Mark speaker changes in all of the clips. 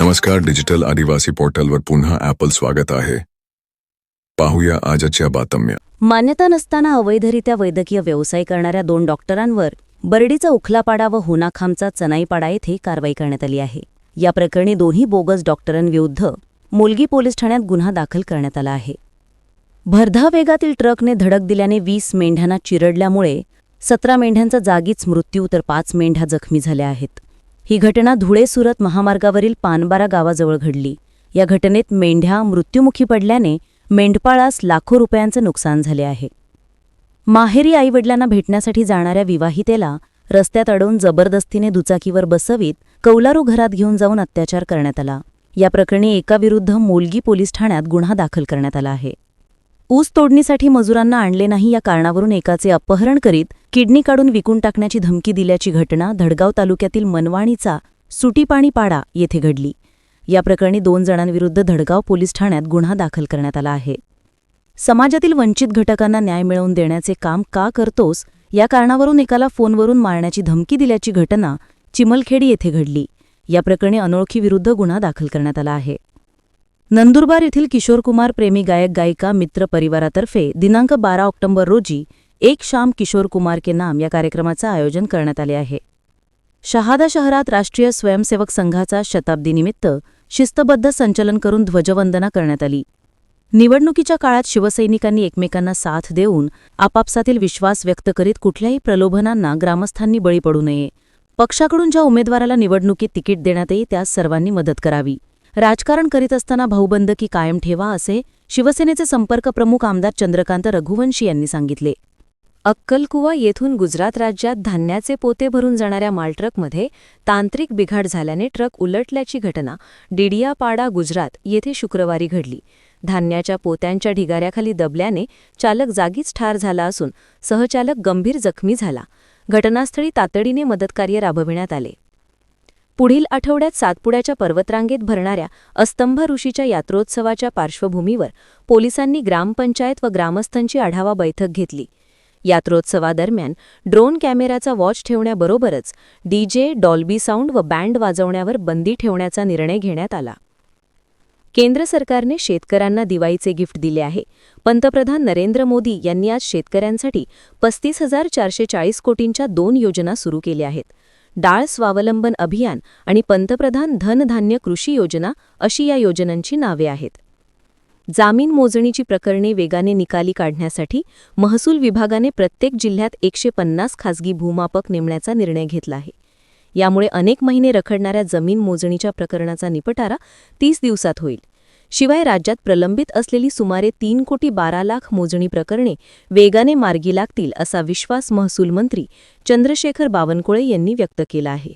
Speaker 1: नमस्कार डिजिटल आदिवासी पोर्टलवर पुन्हा ॲपल स्वागत आहे. पाहूया आजच्या बातम्या.
Speaker 2: मान्यता नसताना अवैधरित्या वैद्यकीय व्यवसाय करणाऱ्या दोन डॉक्टरांवर बर्डीचा उखलापाडा व होनाखामचा चनाईपाडा येथे कारवाई करण्यात आली आहे. या प्रकरणी दोन्ही बोगस डॉक्टरांविरुद्ध मुलगी पोलीस ठाण्यात गुन्हा दाखल करण्यात आला आहे. भरधा वेगातील ट्रकने धडक दिल्याने वीस मेंढ्यांना चिरडल्यामुळे सतरा मेंढ्यांचा जागीच मृत्यू तर पाच मेंढ्या जखमी झाल्या आहेत. ही घटना धुळे सुरत महामार्गावरील पानबारा गावाजवळ घडली. या घटनेत मेंढ्या मृत्युमुखी पडल्याने मेंढपाळास लाखो रुपयांचं नुकसान झाले आहे. माहेरी आईवडिलांना भेटण्यासाठी जाणाऱ्या विवाहितेला रस्त्यात अडवून जबरदस्तीने दुचाकीवर बसवीत कौलारू घरात घेऊन जाऊन अत्याचार करण्यात आला. या प्रकरणी एकाविरुद्ध मोलगी पोलीस ठाण्यात गुन्हा दाखल करण्यात आला आहे. ऊस तोडणीसाठी मजुरांना आणले नाही या कारणावरून एकाचे अपहरण करीत किडनी काढून विकून टाकण्याची धमकी दिल्याची घटना धडगाव तालुक्यातील मनवाणीचा सुटीपाणी पाडा येथे घडली. या प्रकरणी दोन जणांविरुद्ध धडगाव पोलीस ठाण्यात गुन्हा दाखल करण्यात आला आहे. समाजातील वंचित घटकांना न्याय मिळवून देण्याचे काम का करतोस? या कारणावरून एकाला फोनवरून मारण्याची धमकी दिल्याची घटना चिमलखेडी येथे घडली. या प्रकरणी अनोळखीविरुद्ध गुन्हा दाखल करण्यात आला आहे. नंदुरबार येथील किशोरकुमार प्रेमी गायक गायिका मित्र परिवारातर्फे दिनांक बारा ऑक्टोबर रोजी एक शाम किशोर कुमार के नाम या कार्यक्रमाचं आयोजन करण्यात आले आहे. शहादा शहरात राष्ट्रीय स्वयंसेवक संघाचा शताब्दीनिमित्त शिस्तबद्ध संचलन करून ध्वजवंदना करण्यात आली. निवडणुकीच्या काळात शिवसैनिकांनी एकमेकांना साथ देऊन आपापसातील विश्वास व्यक्त करीत कुठल्याही प्रलोभनांना ग्रामस्थांनी बळी पडू नये. पक्षाकडून ज्या उमेदवाराला निवडणुकीत तिकीट देण्यात येईल त्यास सर्वांनी मदत करावी. राजकारण करीत असताना भाऊबंदकी कायम ठेवा असे शिवसेनेचे संपर्क प्रमुख आमदार चंद्रकांत रघुवंशी यांनी सांगितले. अक्कलकुवा येथून गुजरात राज्यात धान्याचे पोते भरून जाणाऱ्या मालट्रकमध्ये तांत्रिक बिघाड झाल्याने ट्रक उलटल्याची घटना. डिडियापाडा गुजरात येथे शुक्रवारी घडली. धान्याच्या पोत्यांच्या ढिगाऱ्याखाली दबल्याने चालक जागीच ठार झाला असून सहचालक गंभीर जखमी झाला. घटनास्थळी तातडीने मदतकार्य राबविण्यात आले. पुढील आठवड्यात सातपुड्याच्या पर्वतरांगेत भरणाऱ्या अस्तंभ ऋषीच्या यात्रोत्सवाच्या पार्श्वभूमीवर पोलिसांनी ग्रामपंचायत व ग्रामस्थांची आढावा बैठक घेतली. यात्रोत्सवादरम्यान ड्रोन कॅमेराचा वॉच ठेवण्याबरोबरच डीजे डॉल्बी साऊंड व बँड वाजवण्यावर बंदी ठेवण्याचा निर्णय घेण्यात आला. केंद्र सरकारने शेतकऱ्यांना दिवाळीचे गिफ्ट दिले आहे. पंतप्रधान नरेंद्र मोदी यांनी आज शेतकऱ्यांसाठी पस्तीस हजार चारशे चाळीस कोटींच्या दोन योजना सुरू केल्या आहेत. डाळ स्वावलंबन अभियान आणि पंतप्रधान धनधान्य कृषी योजना अशी या योजनांची नावे आहेत. जामीन मोजणीची प्रकरणे वेगाने निकाली काढण्यासाठी महसूल विभागाने प्रत्येक जिल्ह्यात एकशे पन्नास खासगी भूमापक नेमण्याचा निर्णय घेतला आहे. यामुळे अनेक महिने रखडणाऱ्या जमीन मोजणीच्या प्रकरणाचा निपटारा तीस दिवसात होईल. शिवाय राज्यात प्रलंबित असलेली सुमारे तीन कोटी बारा लाख मोजणी प्रकरणे वेगाने मार्गी लागतील असा विश्वास महसूल मंत्री चंद्रशेखर बावनकुळे यांनी व्यक्त केला आहे.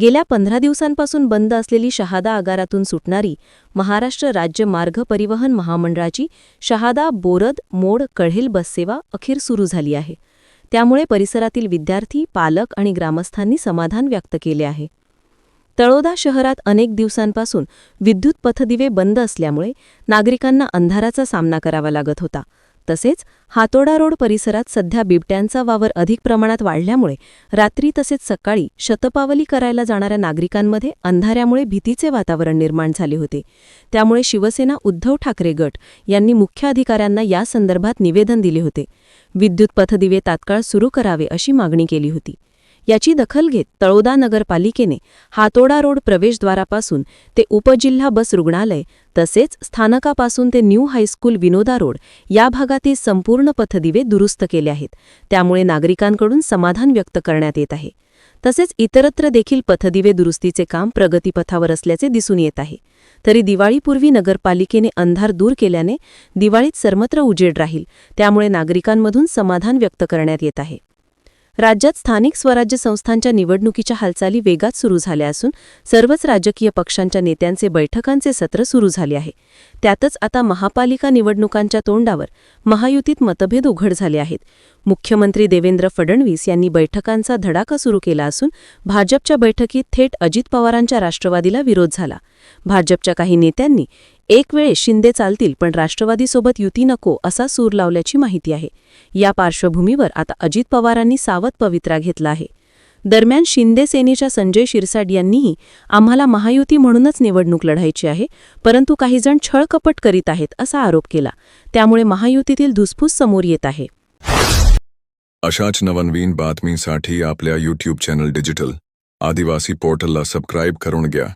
Speaker 2: गेल्या पंधरा दिवसांपासून बंद असलेली शहादा आगारातून सुटणारी महाराष्ट्र राज्य मार्ग परिवहन महामंडळाची शहादा बोरद मोड कढेल बससेवा अखेर सुरू झाली आहे. त्यामुळे परिसरातील विद्यार्थी पालक आणि ग्रामस्थांनी समाधान व्यक्त केले आहे. तळोदा शहरात अनेक दिवसांपासून विद्युत पथदिवे बंद असल्यामुळे नागरिकांना अंधाराचा सामना करावा लागत होता. तसेच हातोडा रोड परिसरात सध्या बिबट्यांचा वावर अधिक प्रमाणात वाढल्यामुळे रात्री तसेच सकाळी शतपावली करायला जाणाऱ्या नागरिकांमध्ये अंधाऱ्यामुळे भीतीचे वातावरण निर्माण झाले होते. त्यामुळे शिवसेना उद्धव ठाकरे गट यांनी मुख्य अधिकाऱ्यांना या संदर्भात निवेदन दिले होते. विद्युत पथदिवे तात्काळ सुरू करावे अशी मागणी केली होती. याची दखल घेत तळोदा नगरपालिकेने हातोडा रोड प्रवेशद्वारापासून ते उपजिल्हा बस रुग्णालय तसेच स्थानकापासून ते न्यू हायस्कूल विनोदा रोड या भागातील संपूर्ण पथदिवे दुरुस्त केले आहेत. त्यामुळे नागरिकांकडून समाधान व्यक्त करण्यात येत आहे. तसेच इतरत्र देखील पथदिवे दुरुस्तीचे काम प्रगतीपथावर असल्याचे दिसून येत आहे. तरी दिवाळीपूर्वी नगरपालिकेने अंधार दूर केल्याने दिवाळीत सर्वत्र उजेड राहील. त्यामुळे नागरिकांमधून समाधान व्यक्त करण्यात येत आहे. राज्यात स्थानिक स्वराज्य संस्थांच्या निवडणुकीच्या हालचाली वेगात सुरू झाल्या असून सर्वच राजकीय पक्षांच्या नेत्यांचे बैठकांचे सत्र सुरू झाले आहे. त्यातच आता महापालिका निवडणुकांच्या तोंडावर महायुतीत मतभेद उघड झाले आहेत. मुख्यमंत्री देवेंद्र फडणवीस यांनी बैठकांचा धडाका सुरू केला असून भाजपच्या बैठकीत थेट अजित पवारांच्या राष्ट्रवादीला विरोध झाला. भाजपच्या काही नेत्यांनी एक वेळे शिंदे चालतील पण राष्ट्रवादीसोबत युती नको असा सूर लावल्याची माहिती आहे. या पार्श्वभूमीवर आता अजित पवारांनी सावध पवित्रा घेतला आहे. दरम्यान शिंदे सेनेच्या संजय शिरसाट यांनीही आम्हाला महायुती म्हणूनच निवडणूक लढायची आहे परंतु काहीजण छळकपट करीत आहेत असा आरोप केला. त्यामुळे महायुतीतील धुसफूस समोर येत आहे.
Speaker 1: अशाच नवनवीन बातमीसाठी आपल्या यूट्यूब चॅनल डिजिटल आदिवासी पोर्टलला सबस्क्राईब करून घ्या.